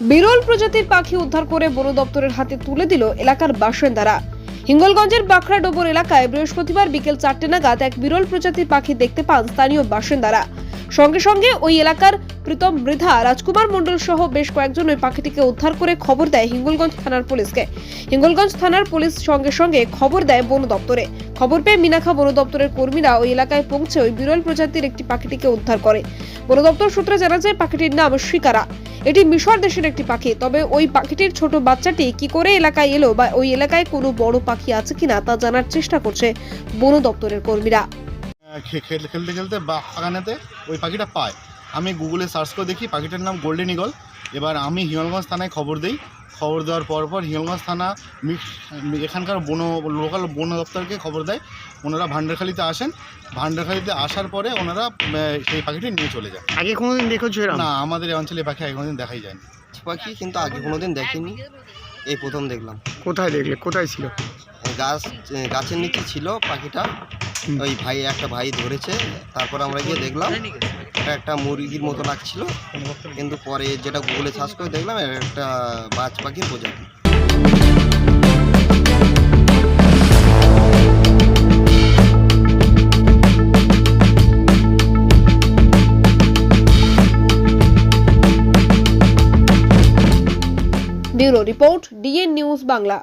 বিরল প্রজাতির পাখি উদ্ধার করে বন দপ্তরের হাতে তুলে দিল এলাকার বাসিন্দারা। হিঙ্গলগঞ্জের বাখরা ডোবর এলাকায় বৃহস্পতিবার বিকেল চারটে নাগাদ এক বিরল প্রজাতির পাখি দেখতে পান স্থানীয় বাসিন্দারা। সঙ্গে সঙ্গে ওই এলাকার প্রীতম মৃধা, রাজকুমার মণ্ডল সহ বেশ কয়েকজন ওই পাখিটিকে উদ্ধার করে খবর দেয় হিঙ্গলগঞ্জ থানার পুলিশকে। হিঙ্গলগঞ্জ থানার পুলিশ সঙ্গে সঙ্গে খবর দেয় বন দপ্তরে। খবর পেয়ে মিনাখা বন দপ্তরের কর্মীরা ওই এলাকায় পৌঁছে ওই বিরল প্রজাতির একটি পাখিটিকে উদ্ধার করে। বন দপ্তর সূত্রে জানা যায়, পাখিটির নাম শিকারা। এটি মিশর দেশের একটি পাখি। তবে ওই পাখিটির ছোট বাচ্চাটি কি করে এলাকায় এলো বা ওই এলাকায় কোনো বড় পাখি আছে কিনা তা জানার চেষ্টা করছে বন দপ্তরের কর্মীরা। খেলতে খেলতে বাগানেতে ওই পাখিটা পায়। আমি গুগলে সার্চ করে দেখি, পাখিটার নাম গোল্ডেন ইগল এবার আমি হিমালগঞ্জ থানায় খবর দিই খবর দেওয়ার পর পর হিঙ্গলগঞ্জ থানা এখানকার বন লোকাল বন দপ্তরকে খবর দেয়। ওনারা ভান্ডারখালিতে আসেন। ভান্ডারখালিতে আসার পরে ওনারা সেই পাখিটি নিয়ে চলে যায় আগে কোনোদিন দেখেছ না আমাদের এই অঞ্চলে পাখি আগে কোনোদিন দেখাই যায়নি। পাখি কিন্তু আগে কোনোদিন দেখিনি। এই প্রথম দেখলাম। কোথায় দেখলে? কোথায় ছিল? গাছ গাছের নিচে ছিল পাখিটা। ওই ভাই, একটা ভাই ধরেছে। তারপর আমরা গিয়ে দেখলাম এটা একটা মুরগির মতো লাগছিল। কিন্তু পরে যেটা গুগলে সার্চ করে দেখলাম, একটা বাজ পাখির প্রজাতি। Bureau report, D N news Bangla.